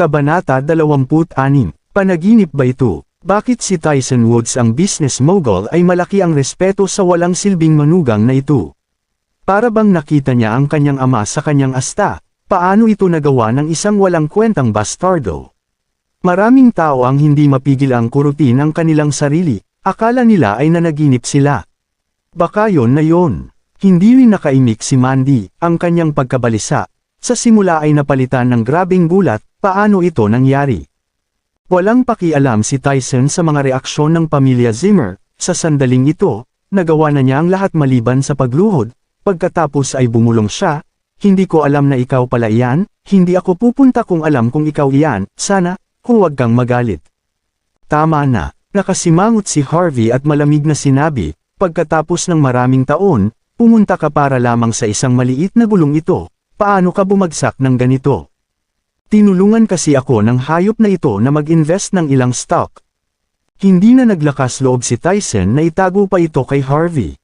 Kabanata 26, Panaginip ba ito? Bakit si Tyson Woods ang business mogul ay malaki ang respeto sa walang silbing manugang na ito? Para bang nakita niya ang kanyang ama sa kanyang asta, paano ito nagawa ng isang walang kwentang bastardo? Maraming tao ang hindi mapigil ang kurutin ang kanilang sarili, akala nila ay nanaginip sila. Baka yon na yon. Hindi rin nakaimik si Mandy, ang kanyang pagkabalisa. Sa simula ay napalitan ng grabing gulat, paano ito nangyari. Walang pakialam si Tyson sa mga reaksyon ng pamilya Zimmer, sa sandaling ito, nagawa na niya ang lahat maliban sa pagluhod, pagkatapos ay bumulong siya, hindi ko alam na ikaw pala iyan, hindi ako pupunta kung alam kung ikaw iyan, sana, huwag kang magalit. Tama na, nakasimangot si Harvey at malamig na sinabi, pagkatapos ng maraming taon, pumunta ka para lamang sa isang maliit na gulong ito, paano ka bumagsak ng ganito? Tinulungan kasi ako ng hayop na ito na mag-invest ng ilang stock. Hindi na naglakas loob si Tyson na itago pa ito kay Harvey.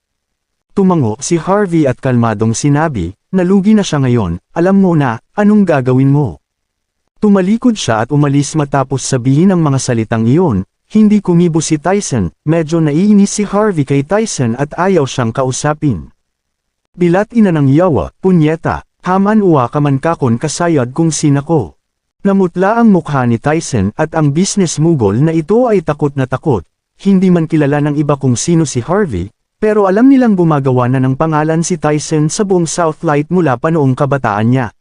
Tumango si Harvey at kalmadong sinabi, nalugi na siya ngayon, alam mo na, anong gagawin mo? Tumalikod siya at umalis matapos sabihin ang mga salitang iyon, hindi kumibo si Tyson, medyo naiinis si Harvey kay Tyson at ayaw siyang kausapin. Bilat ina ng yawa, punyeta, haman uwa ka man kakon kasayad kung sinako. Namutla ang mukha ni Tyson at ang business mogul na ito ay takot na takot, hindi man kilala ng iba kung sino si Harvey, pero alam nilang gumagawa na ng pangalan si Tyson sa buong Southlight mula pa noong kabataan niya.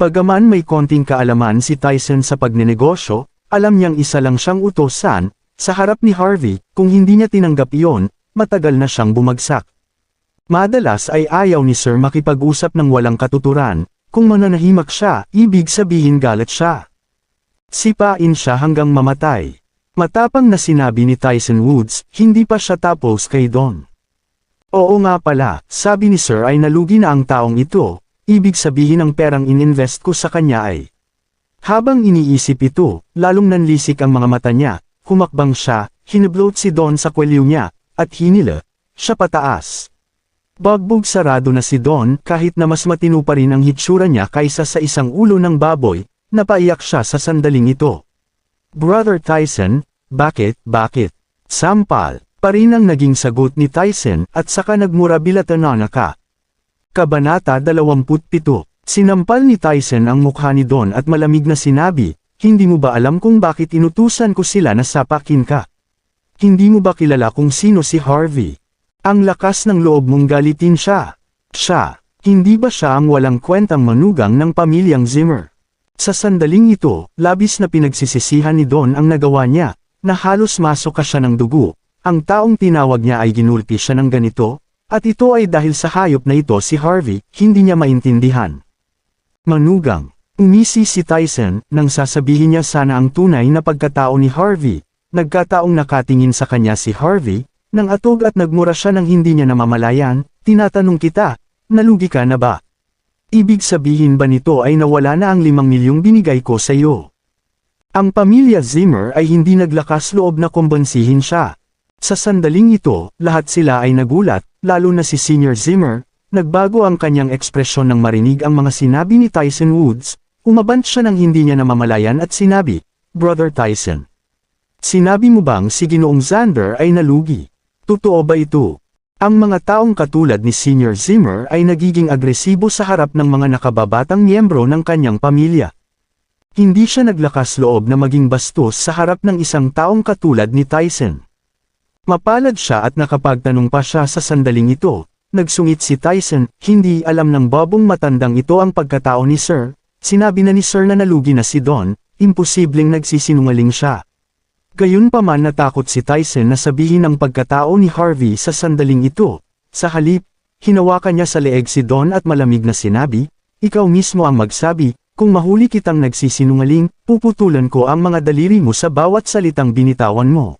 Bagaman may konting kaalaman si Tyson sa pagnenegosyo, alam niyang isa lang siyang utosan, sa harap ni Harvey, kung hindi niya tinanggap iyon, matagal na siyang bumagsak. Madalas ay ayaw ni Sir makipag-usap ng walang katuturan, kung mananahimak siya, ibig sabihin galit siya. Sipain siya hanggang mamatay. Matapang na sinabi ni Tyson Woods, hindi pa siya tapos kay Don. Oo nga pala, sabi ni Sir ay nalugi na ang taong ito, ibig sabihin ang perang ininvest ko sa kanya ay. Habang iniisip ito, lalong nanlisik ang mga mata niya, humakbang siya, hiniblot si Don sa kwelyo niya, at hinila, siya pataas. Bagbog sarado na si Don kahit na mas matino pa rin ang hitsura niya kaysa sa isang ulo ng baboy, napaiyak siya sa sandaling ito. Brother Tyson, bakit, bakit? Sampal, pa rin ang naging sagot ni Tyson at saka nagmura bilatanana ka. Kabanata 27 Sinampal ni Tyson ang mukha ni Don at malamig na sinabi, hindi mo ba alam kung bakit inutusan ko sila na sapakin ka? Hindi mo ba kilala kung sino si Harvey? Ang lakas ng loob mong galitin siya. Siya, hindi ba siya ang walang kwentang manugang ng pamilyang Zimmer? Sa sandaling ito, labis na pinagsisisihan ni Don ang nagawa niya, na halos masok ka siya ng dugo. Ang taong tinawag niya ay ginulpi siya ng ganito, at ito ay dahil sa hayop na ito si Harvey, hindi niya maintindihan. Manugang, umisi si Tyson, nang sasabihin niya sana ang tunay na pagkatao ni Harvey, nagkataong nakatingin sa kanya si Harvey, nang atog at nagmura siya ng hindi niya namamalayan, tinatanong kita, nalugi ka na ba? Ibig sabihin ba nito ay nawala na ang limang milyong binigay ko sa iyo? Ang pamilya Zimmer ay hindi naglakas loob na kumbansihin siya. Sa sandaling ito, lahat sila ay nagulat, lalo na si Senior Zimmer, nagbago ang kanyang ekspresyon nang marinig ang mga sinabi ni Tyson Woods, umabant siya ng hindi niya namamalayan at sinabi, Brother Tyson. Sinabi mo bang si Ginoong Xander ay nalugi? Totoo ba ito? Ang mga taong katulad ni Senior Zimmer ay nagiging agresibo sa harap ng mga nakababatang miyembro ng kanyang pamilya. Hindi siya naglakas loob na maging bastos sa harap ng isang taong katulad ni Tyson. Mapalad siya at nakapagtanong pa siya sa sandaling ito, nagsungit si Tyson, hindi alam ng babong matandang ito ang pagkatao ni Sir, sinabi na ni Sir na nalugi na si Don, imposibleng nagsisinungaling siya. Gayunpaman natakot si Tyson na sabihin ang pagkatao ni Harvey sa sandaling ito. Sa halip, hinawakan niya sa leeg si Don at malamig na sinabi, Ikaw mismo ang magsabi, kung mahuli kitang nagsisinungaling, puputulan ko ang mga daliri mo sa bawat salitang binitawan mo.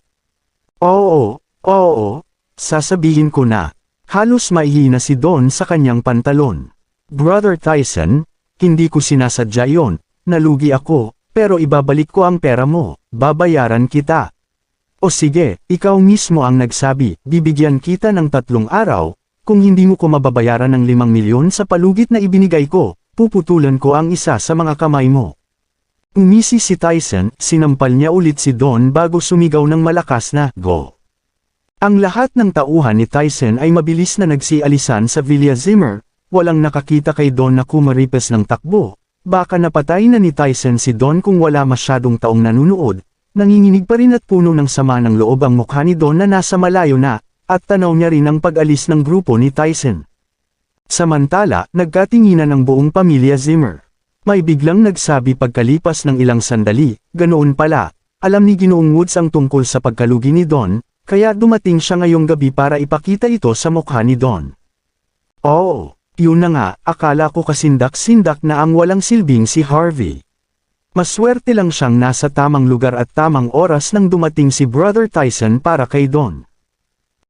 Oo, oo, sasabihin ko na. Halos maihina si Don sa kanyang pantalon. Brother Tyson, hindi ko sinasadya yon, nalugi ako, pero ibabalik ko ang pera mo, babayaran kita. O sige, ikaw mismo ang nagsabi, bibigyan kita ng tatlong araw, kung hindi mo ko mababayaran ng limang milyon sa palugit na ibinigay ko, puputulan ko ang isa sa mga kamay mo. Umisi si Tyson, sinampal niya ulit si Don bago sumigaw ng malakas na, Go! Ang lahat ng tauhan ni Tyson ay mabilis na nagsialisan sa Villa Zimmer, walang nakakita kay Don na kumaripes ng takbo. Baka napatay na ni Tyson si Don kung wala masyadong taong nanunood, nanginginig pa rin at puno ng sama ng loob ang mukha ni Don na nasa malayo na, at tanaw niya rin ang pag-alis ng grupo ni Tyson. Samantala, nagkatinginan ng buong pamilya Zimmer. May biglang nagsabi pagkalipas ng ilang sandali, ganoon pala, alam ni Ginoong Woods ang tungkol sa pagkalugi ni Don, kaya dumating siya ngayong gabi para ipakita ito sa mukha ni Don. Oo, yun na nga, akala ko kasindak-sindak na ang walang silbing si Harvey. Maswerte lang siyang nasa tamang lugar at tamang oras nang dumating si Brother Tyson para kay Don.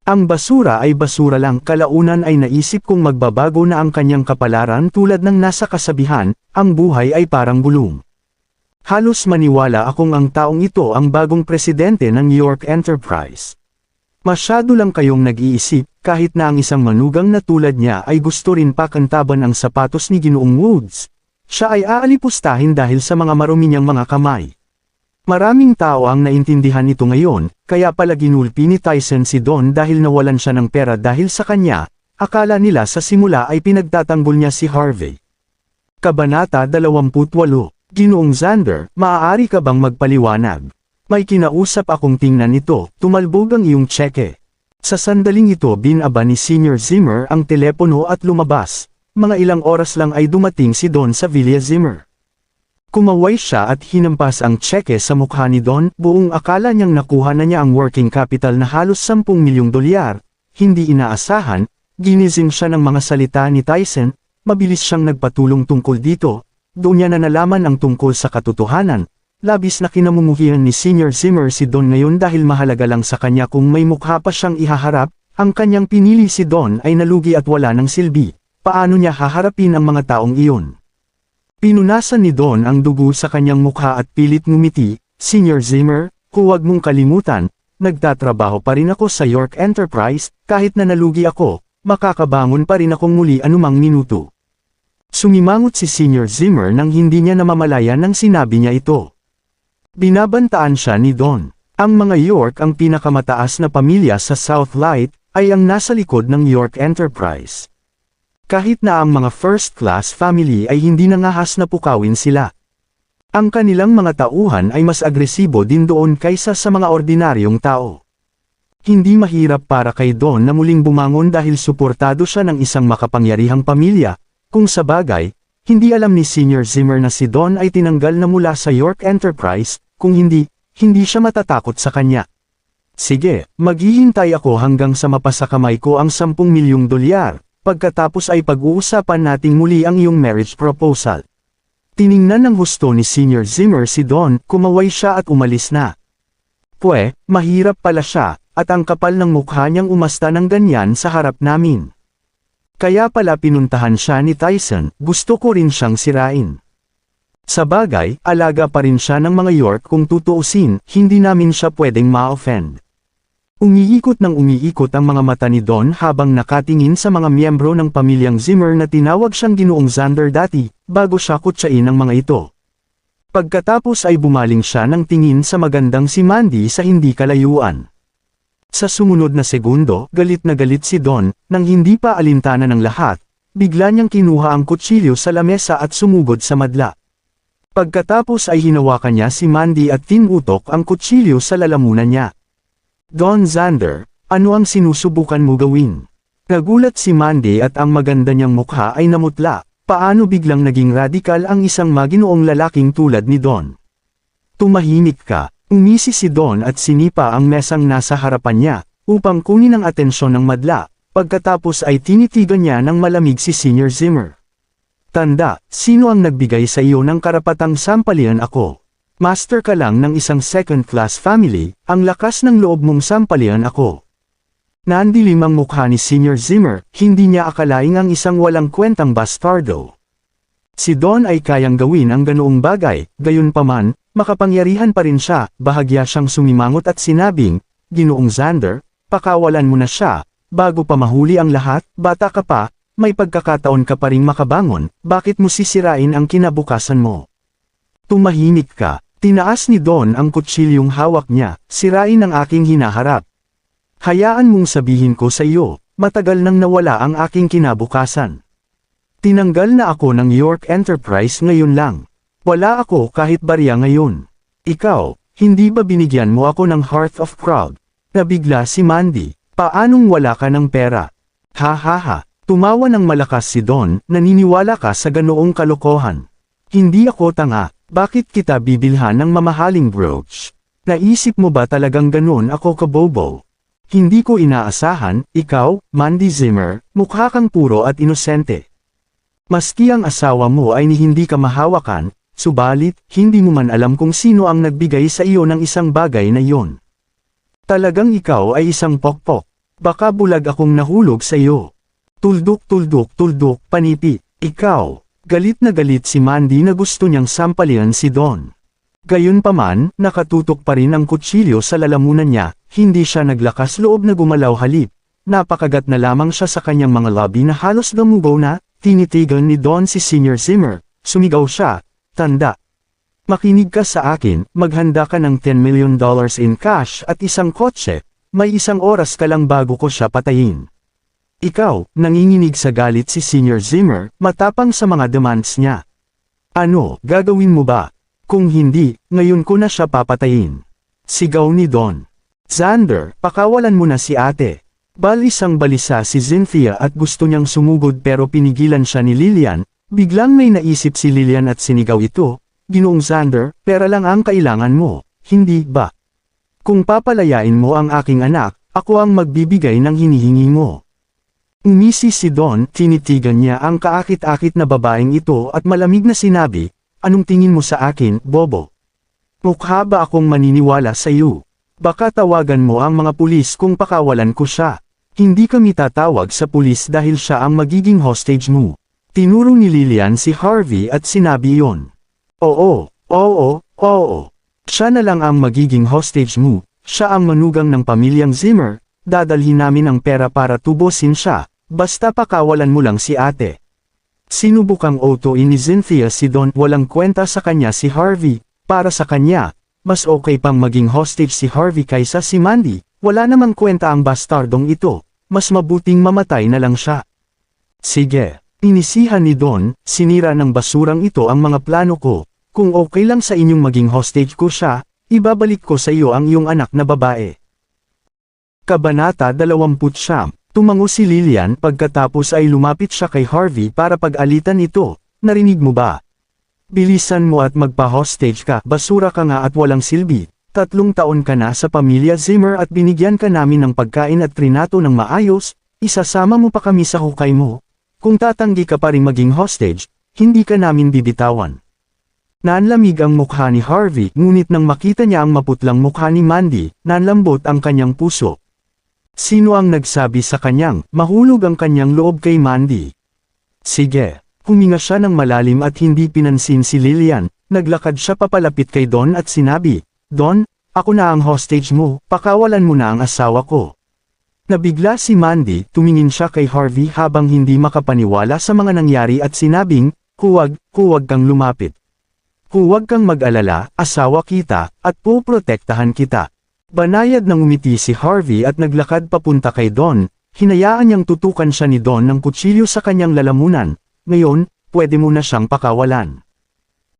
Ang basura ay basura lang kalaunan ay naisip kong magbabago na ang kanyang kapalaran tulad ng nasa kasabihan, ang buhay ay parang bulong. Halos maniwala akong ang taong ito ang bagong presidente ng New York Enterprise. Masyado lang kayong nag-iisip, kahit na ang isang manugang na tulad niya ay gusto rin pakantaban ang sapatos ni Ginoong Woods. Siya ay aalipustahin dahil sa mga marumi niyang mga kamay. Maraming tao ang naintindihan ito ngayon, kaya pala ginulpi ni Tyson si Don dahil nawalan siya ng pera dahil sa kanya, akala nila sa simula ay pinagtatanggol niya si Harvey. Kabanata 28 Ginoong Xander, maaari ka bang magpaliwanag? May kinausap akong tingnan ito, tumalbog ang iyong tseke. Sa sandaling ito binaba ni Senior Zimmer ang telepono at lumabas. Mga ilang oras lang ay dumating si Don sa Villa Zimmer. Kumaway siya at hinampas ang tseke sa mukha ni Don, buong akala niyang nakuha na niya ang working capital na halos 10 milyong dolyar. Hindi inaasahan, ginising siya ng mga salita ni Tyson, mabilis siyang nagpatulong tungkol dito, doon niya na nalaman ang tungkol sa katotohanan. Labis na kinamumuhian ni Senior Zimmer si Don ngayon dahil mahalaga lang sa kanya kung may mukha pa siyang ihaharap, ang kanyang pinili si Don ay nalugi at wala ng silbi. Paano niya haharapin ang mga taong iyon? Pinunasan ni Don ang dugo sa kanyang mukha at pilit ngumiti, Senior Zimmer, huwag mong kalimutan, nagtatrabaho pa rin ako sa York Enterprise, kahit na nalugi ako, makakabangon pa rin akong muli anumang minuto. Sumimangot si Senior Zimmer nang hindi niya namamalayan nang sinabi niya ito. Binabantaan siya ni Don. Ang mga York ang pinakamataas na pamilya sa South Light, ay ang nasa likod ng York Enterprise. Kahit na ang mga first-class family ay hindi nangahas na pukawin sila. Ang kanilang mga tauhan ay mas agresibo din doon kaysa sa mga ordinaryong tao. Hindi mahirap para kay Don na muling bumangon dahil suportado siya ng isang makapangyarihang pamilya, kung sa bagay, hindi alam ni Senior Zimmer na si Don ay tinanggal na mula sa York Enterprise, kung hindi, hindi siya matatakot sa kanya. Sige, maghihintay ako hanggang sa mapasakamay ko ang 10 milyong dolyar, Pagkatapos ay pag-uusapan nating muli ang iyong marriage proposal. Tiningnan ng husto ni Senior Zimmer si Don, kumaway siya at umalis na. Pwe, mahirap pala siya, at ang kapal ng mukha niyang umasta ng ganyan sa harap namin. Kaya pala pinuntahan siya ni Tyson, gusto ko rin siyang sirain. Sa bagay, alaga pa rin siya ng mga York kung tutuusin, hindi namin siya pwedeng ma-offend. Umiikot ng umiikot ang mga mata ni Don habang nakatingin sa mga miyembro ng pamilyang Zimmer na tinawag siyang ginoong Xander dati, bago siya kutsain ng mga ito. Pagkatapos ay bumaling siya ng tingin sa magandang si Mandy sa hindi kalayuan. Sa sumunod na segundo, galit na galit si Don, nang hindi pa alintana ng lahat, bigla niyang kinuha ang kutsilyo sa lamesa at sumugod sa madla. Pagkatapos ay hinawakan niya si Mandy at tinutok ang kutsilyo sa lalamunan niya. Don Zander, ano ang sinusubukan mo gawin? Nagulat si Mandy at ang maganda niyang mukha ay namutla, paano biglang naging radikal ang isang maginoong lalaking tulad ni Don? Tumahimik ka, umisi si Don at sinipa ang mesang nasa harapan niya, upang kunin ang atensyon ng madla, pagkatapos ay tinitigan niya ng malamig si Senior Zimmer. Tanda, sino ang nagbigay sa iyo ng karapatang sampalian ako? Master ka lang ng isang second-class family, ang lakas ng loob mong sampalian ako. Nandilim ang mukha ni Senior Zimmer, hindi niya akalaing ang isang walang kwentang bastardo. Si Don ay kayang gawin ang ganoong bagay, gayon paman, makapangyarihan pa rin siya, bahagya siyang sumimangot at sinabing, Ginoong Xander, pakawalan mo na siya, bago pa mahuli ang lahat, bata ka pa, may pagkakataon ka pa ring makabangon, bakit mo sisirain ang kinabukasan mo? Tumahimik ka. Tinaas ni Don ang kutsilyong hawak niya, sirain ang aking hinaharap. Hayaan mong sabihin ko sa iyo, matagal nang nawala ang aking kinabukasan. Tinanggal na ako ng York Enterprise ngayon lang. Wala ako kahit barya ngayon. Ikaw, hindi ba binigyan mo ako ng Hearth of Proud? Nabigla si Mandy, paanong wala ka ng pera? Ha ha ha, tumawa ng malakas si Don, naniniwala ka sa ganoong kalokohan. Hindi ako tanga, bakit kita bibilhan ng mamahaling brooch? Naisip mo ba talagang ganoon ako kabobo? Hindi ko inaasahan, ikaw, Mandy Zimmer, mukha kang puro at inosente. Maski ang asawa mo ay ni hindi ka mahawakan, subalit, hindi mo man alam kung sino ang nagbigay sa iyo ng isang bagay na iyon. Talagang ikaw ay isang pokpok. Baka bulag akong nahulog sa iyo. Tuldok tuldok tuldok panipi, ikaw. Galit na galit si Mandy na gusto niyang sampalian si Don. Gayunpaman, nakatutok pa rin ang kutsilyo sa lalamunan niya, hindi siya naglakas loob na gumalaw halip. Napakagat na lamang siya sa kanyang mga labi na halos gamugaw na, tinitigan ni Don si Senior Zimmer, sumigaw siya, tanda. Makinig ka sa akin, maghanda ka ng 10 million dollars in cash at isang kotse, may isang oras ka lang bago ko siya patayin. Ikaw, nanginginig sa galit si Senior Zimmer, matapang sa mga demands niya. Ano, gagawin mo ba? Kung hindi, ngayon ko na siya papatayin. Sigaw ni Don. Xander, pakawalan mo na si ate. Balisang balisa si Cynthia at gusto niyang sumugod pero pinigilan siya ni Lilian, biglang may naisip si Lilian at sinigaw ito, Ginoong Xander, pera lang ang kailangan mo, hindi ba? Kung papalayain mo ang aking anak, ako ang magbibigay ng hinihingi mo. Umisi si Don, tinitigan niya ang kaakit-akit na babaeng ito at malamig na sinabi, Anong tingin mo sa akin, Bobo? Mukha ba akong maniniwala sa iyo? Baka tawagan mo ang mga pulis kung pakawalan ko siya. Hindi kami tatawag sa pulis dahil siya ang magiging hostage mo. Tinuro ni Lilian si Harvey at sinabi iyon. Oo, oo, oo. Siya na lang ang magiging hostage mo, siya ang manugang ng pamilyang Zimmer, dadalhin namin ang pera para tubusin siya, basta pakawalan mo lang si ate. Sinubukang otoin ni Cynthia si Don walang kwenta sa kanya si Harvey, para sa kanya, mas okay pang maging hostage si Harvey kaysa si Mandy, wala namang kwenta ang bastardong ito, mas mabuting mamatay na lang siya. Sige, inisihan ni Don, sinira ng basurang ito ang mga plano ko, kung okay lang sa inyong maging hostage ko siya, ibabalik ko sa iyo ang iyong anak na babae. Kabanata 20 Tumango si Lilian pagkatapos ay lumapit siya kay Harvey para pag-alitan ito, narinig mo ba? Bilisan mo at magpa-hostage ka, basura ka nga at walang silbi, tatlong taon ka na sa pamilya Zimmer at binigyan ka namin ng pagkain at trinato ng maayos, isasama mo pa kami sa hukay mo. Kung tatanggi ka pa rin maging hostage, hindi ka namin bibitawan. Nanlamig ang mukha ni Harvey, ngunit nang makita niya ang maputlang mukha ni Mandy, nanlambot ang kanyang puso. Sino ang nagsabi sa kanyang, mahulog ang kanyang loob kay Mandy? Sige, huminga siya ng malalim at hindi pinansin si Lillian, naglakad siya papalapit kay Don at sinabi, Don, ako na ang hostage mo, pakawalan mo na ang asawa ko. Nabigla si Mandy, tumingin siya kay Harvey habang hindi makapaniwala sa mga nangyari at sinabing, huwag, huwag kang lumapit. Huwag kang mag-alala, asawa kita, at puprotektahan kita. Banayad nang umiti si Harvey at naglakad papunta kay Don, hinayaan niyang tutukan siya ni Don ng kutsilyo sa kanyang lalamunan, ngayon, pwede mo na siyang pakawalan.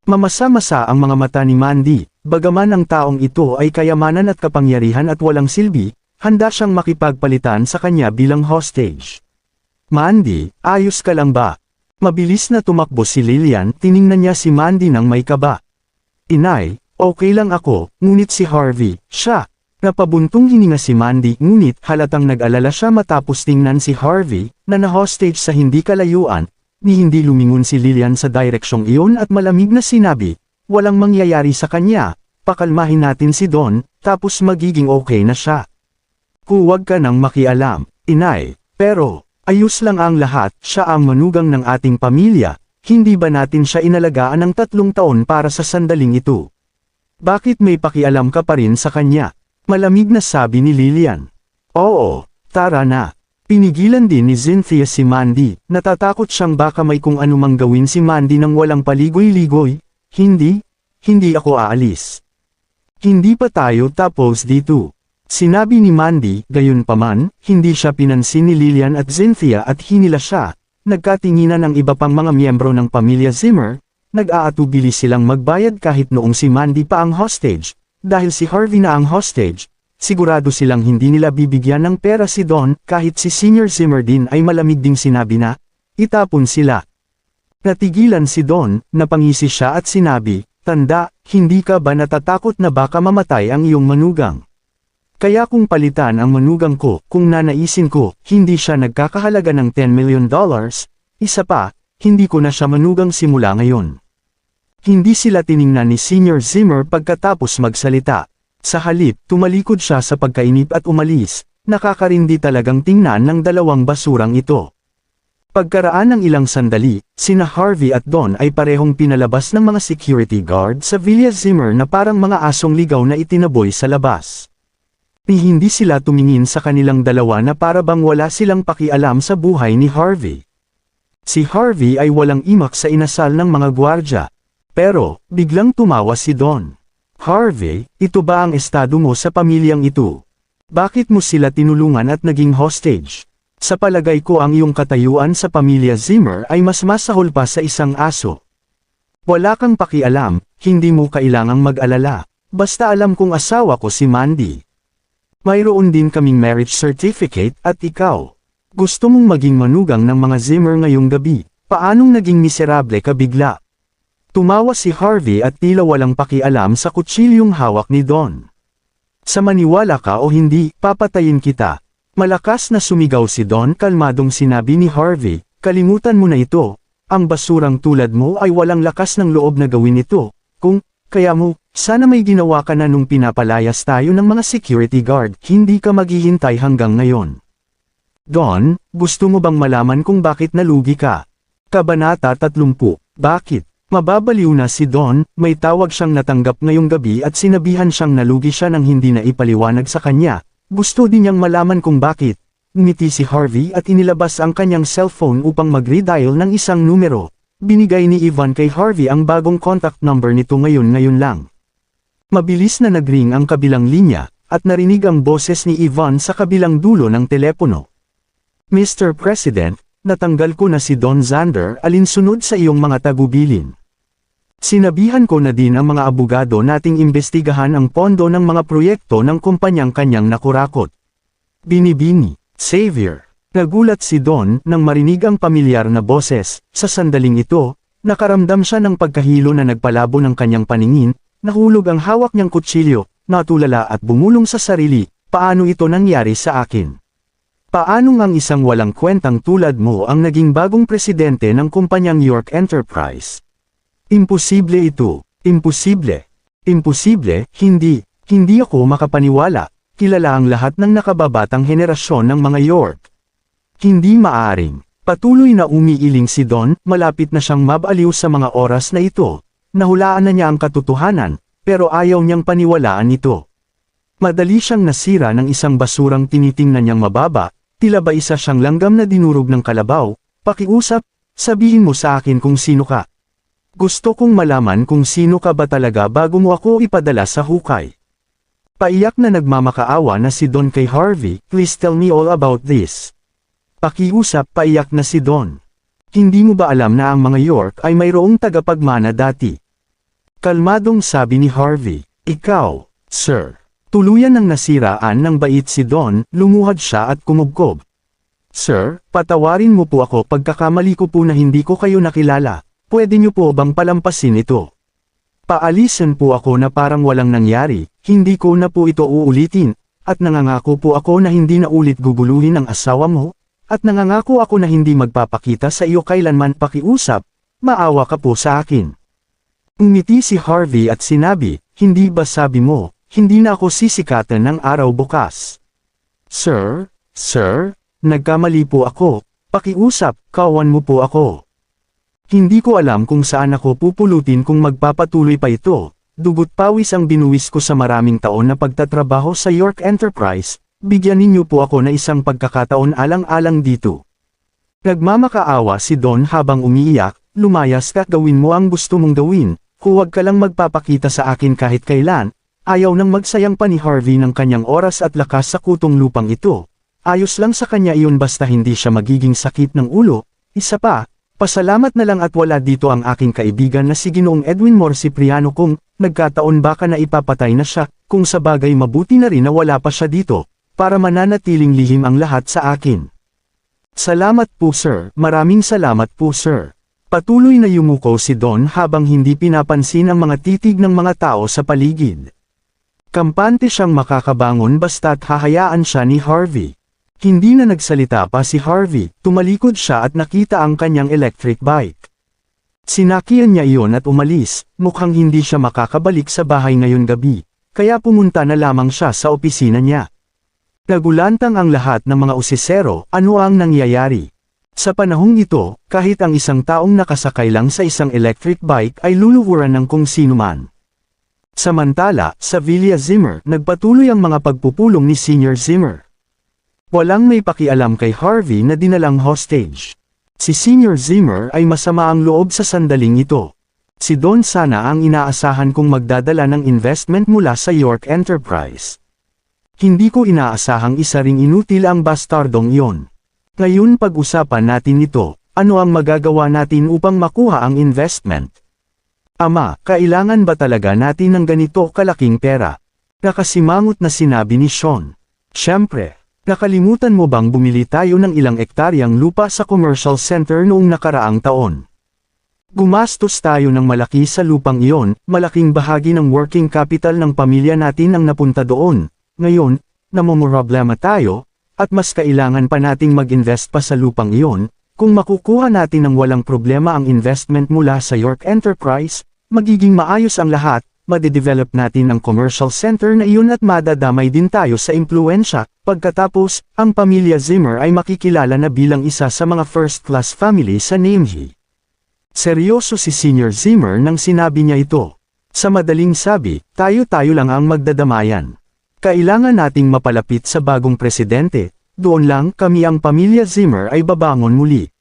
Mamasa-masa ang mga mata ni Mandy, bagaman ang taong ito ay kayamanan at kapangyarihan at walang silbi, handa siyang makipagpalitan sa kanya bilang hostage. Mandy, ayos ka lang ba? Mabilis na tumakbo si Lillian, tiningnan niya si Mandy ng may kaba. Inay, okay lang ako, ngunit si Harvey, siya, Napabuntong hininga si Mandy ngunit halatang nag-alala siya matapos tingnan si Harvey, na na-hostage sa hindi kalayuan, ni hindi lumingon si Lillian sa direksyong iyon at malamig na sinabi, walang mangyayari sa kanya, pakalmahin natin si Don, tapos magiging okay na siya. Huwag ka nang makialam, inay, pero, ayos lang ang lahat, siya ang manugang ng ating pamilya, hindi ba natin siya inalagaan ng tatlong taon para sa sandaling ito? Bakit may pakialam ka pa rin sa kanya? Malamig na sabi ni Lilian. Oo, tara na. Pinigilan din ni Cynthia si Mandy, natatakot siyang baka may kung anumang gawin si Mandy nang walang paligoy-ligoy. Hindi, hindi ako aalis. Hindi pa tayo tapos dito. Sinabi ni Mandy, gayon paman, hindi siya pinansin ni Lillian at Cynthia at hinila siya. Nagkatinginan ang iba pang mga miyembro ng pamilya Zimmer, nag-aatubili silang magbayad kahit noong si Mandy pa ang hostage. Dahil si Harvey na ang hostage, sigurado silang hindi nila bibigyan ng pera si Don kahit si Senior Zimmer din ay malamig ding sinabi na, itapon sila. Natigilan si Don, napangisi siya at sinabi, Tanda, hindi ka ba natatakot na baka mamatay ang iyong manugang? Kaya kung palitan ang manugang ko, kung nanaisin ko, hindi siya nagkakahalaga ng 10 million dollars, isa pa, hindi ko na siya manugang simula ngayon. Hindi sila tiningnan ni Senior Zimmer pagkatapos magsalita. Sa halip, tumalikod siya sa pagkainip at umalis, nakakarindi talagang tingnan ng dalawang basurang ito. Pagkaraan ng ilang sandali, sina Harvey at Don ay parehong pinalabas ng mga security guard sa Villa Zimmer na parang mga asong ligaw na itinaboy sa labas. Ni hindi sila tumingin sa kanilang dalawa na para bang wala silang pakialam sa buhay ni Harvey. Si Harvey ay walang imak sa inasal ng mga gwardya. Pero, biglang tumawa si Don. Harvey, ito ba ang estado mo sa pamilyang ito? Bakit mo sila tinulungan at naging hostage? Sa palagay ko ang iyong katayuan sa pamilya Zimmer ay mas masahol pa sa isang aso. Wala kang pakialam, hindi mo kailangang mag-alala. Basta alam kong asawa ko si Mandy. Mayroon din kaming marriage certificate at ikaw. Gusto mong maging manugang ng mga Zimmer ngayong gabi. Paanong naging miserable ka bigla? Tumawa si Harvey at tila walang pakialam sa kutsilyong hawak ni Don. Sa maniwala ka o hindi, papatayin kita. Malakas na sumigaw si Don kalmadong sinabi ni Harvey, kalimutan mo na ito. Ang basurang tulad mo ay walang lakas ng loob na gawin ito. Kung, kaya mo, sana may ginawa ka na nung pinapalayas tayo ng mga security guard, hindi ka maghihintay hanggang ngayon. Don, gusto mo bang malaman kung bakit nalugi ka? Kabanata 30, Bakit? Mababaliw na si Don, may tawag siyang natanggap ngayong gabi at sinabihan siyang nalugi siya nang hindi na ipaliwanag sa kanya. Gusto din niyang malaman kung bakit. Ngiti si Harvey at inilabas ang kanyang cellphone upang mag-redial ng isang numero. Binigay ni Ivan kay Harvey ang bagong contact number nito ngayon-ngayon lang. Mabilis na nagring ang kabilang linya, at narinig ang boses ni Ivan sa kabilang dulo ng telepono. Mr. President, natanggal ko na si Don Zander alinsunod sa iyong mga tagubilin. Sinabihan ko na din ang mga abogado nating imbestigahan ang pondo ng mga proyekto ng kumpanyang kanyang nakurakot. Binibini, Savior. Nagulat si Don nang marinig ang pamilyar na boses, sa sandaling ito, nakaramdam siya ng pagkahilo na nagpalabo ng kanyang paningin, Nahulog ang hawak niyang kutsilyo, natulala at bumulong sa sarili, paano ito nangyari sa akin? Paano ngang isang walang kwentang tulad mo ang naging bagong presidente ng kumpanyang York Enterprise? Imposible ito, imposible. Imposible, hindi, hindi ako makapaniwala, kilala ang lahat ng nakababatang henerasyon ng mga York. Hindi maaring, patuloy na umiiling si Don, malapit na siyang mabaliw sa mga oras na ito, Nahulaan na niya ang katotohanan, pero ayaw niyang paniwalaan ito. Madali siyang nasira ng isang basurang tinitingnan niyang mababa, tila ba isa siyang langgam na dinurog ng kalabaw, pakiusap, sabihin mo sa akin kung sino ka. Gusto kong malaman kung sino ka ba talaga bago mo ako ipadala sa hukay. Paiyak na nagmamakaawa na si Don kay Harvey, please tell me all about this. Pakiusap paiyak na si Don. Hindi mo ba alam na ang mga York ay mayroong tagapagmana dati? Kalmadong sabi ni Harvey, Ikaw, sir. Tuluyan ng nasiraan ng bait si Don, lumuhad siya at kumubkob. Sir, patawarin mo po ako pagkakamali ko po na hindi ko kayo nakilala. Pwede niyo po bang palampasin ito? Paalisan po ako na parang walang nangyari, hindi ko na po ito uulitin, at nangangako po ako na hindi na ulit guguluhin ang asawa mo, at nangangako ako na hindi magpapakita sa iyo kailanman pakiusap, maawa ka po sa akin. Umiti si Harvey at sinabi, hindi ba sabi mo, hindi na ako sisikatan ng araw bukas. Sir, sir, nagkamali po ako, pakiusap, kawan mo po ako. Hindi ko alam kung saan ako pupulutin kung magpapatuloy pa ito, dugot pawis ang binuwis ko sa maraming taon na pagtatrabaho sa York Enterprise, bigyan ninyo po ako na isang pagkakataon alang-alang dito. Nagmamakaawa si Don habang umiiyak, lumayas ka gawin mo ang gusto mong gawin, huwag ka lang magpapakita sa akin kahit kailan, ayaw nang magsayang pa ni Harvey ng kanyang oras at lakas sa kutong lupang ito. Ayos lang sa kanya iyon basta hindi siya magiging sakit ng ulo, isa pa, pasalamat na lang at wala dito ang aking kaibigan na si Ginoong Edwin Mor Cipriano kung, nagkataon baka na ipapatay na siya, kung sa bagay mabuti na rin na wala pa siya dito, para mananatiling lihim ang lahat sa akin. Salamat po sir, maraming salamat po sir. Patuloy na yumuko si Don habang hindi pinapansin ang mga titig ng mga tao sa paligid. Kampante siyang makakabangon basta't hahayaan siya ni Harvey. Hindi na nagsalita pa si Harvey, tumalikod siya at nakita ang kanyang electric bike. Sinakian niya iyon at umalis, mukhang hindi siya makakabalik sa bahay ngayon gabi, kaya pumunta na lamang siya sa opisina niya. Nagulantang ang lahat ng mga usisero, ano ang nangyayari. Sa panahong ito, kahit ang isang taong nakasakay lang sa isang electric bike ay luluhuran ng kung sino man. Samantala, sa Villa Zimmer, nagpatuloy ang mga pagpupulong ni Senior Zimmer. Walang may pakialam kay Harvey na dinalang hostage. Si Senior Zimmer ay masama ang loob sa sandaling ito. Si Don sana ang inaasahan kong magdadala ng investment mula sa York Enterprise. Hindi ko inaasahang isa ring inutil ang bastardong iyon. Ngayon pag-usapan natin ito, ano ang magagawa natin upang makuha ang investment? Ama, kailangan ba talaga natin ng ganito kalaking pera? Nakasimangot na sinabi ni Sean. Siyempre, nakalimutan mo bang bumili tayo ng ilang ektaryang lupa sa commercial center noong nakaraang taon? Gumastos tayo ng malaki sa lupang iyon, malaking bahagi ng working capital ng pamilya natin ang napunta doon, ngayon, namumroblema tayo, at mas kailangan pa nating mag-invest pa sa lupang iyon, kung makukuha natin ng walang problema ang investment mula sa York Enterprise, magiging maayos ang lahat, madedevelop natin ang commercial center na iyon at madadamay din tayo sa impluensya, pagkatapos, ang pamilya Zimmer ay makikilala na bilang isa sa mga first-class family sa Namji. Seryoso si Senior Zimmer nang sinabi niya ito. Sa madaling sabi, tayo-tayo lang ang magdadamayan. Kailangan nating mapalapit sa bagong presidente, doon lang kami ang pamilya Zimmer ay babangon muli.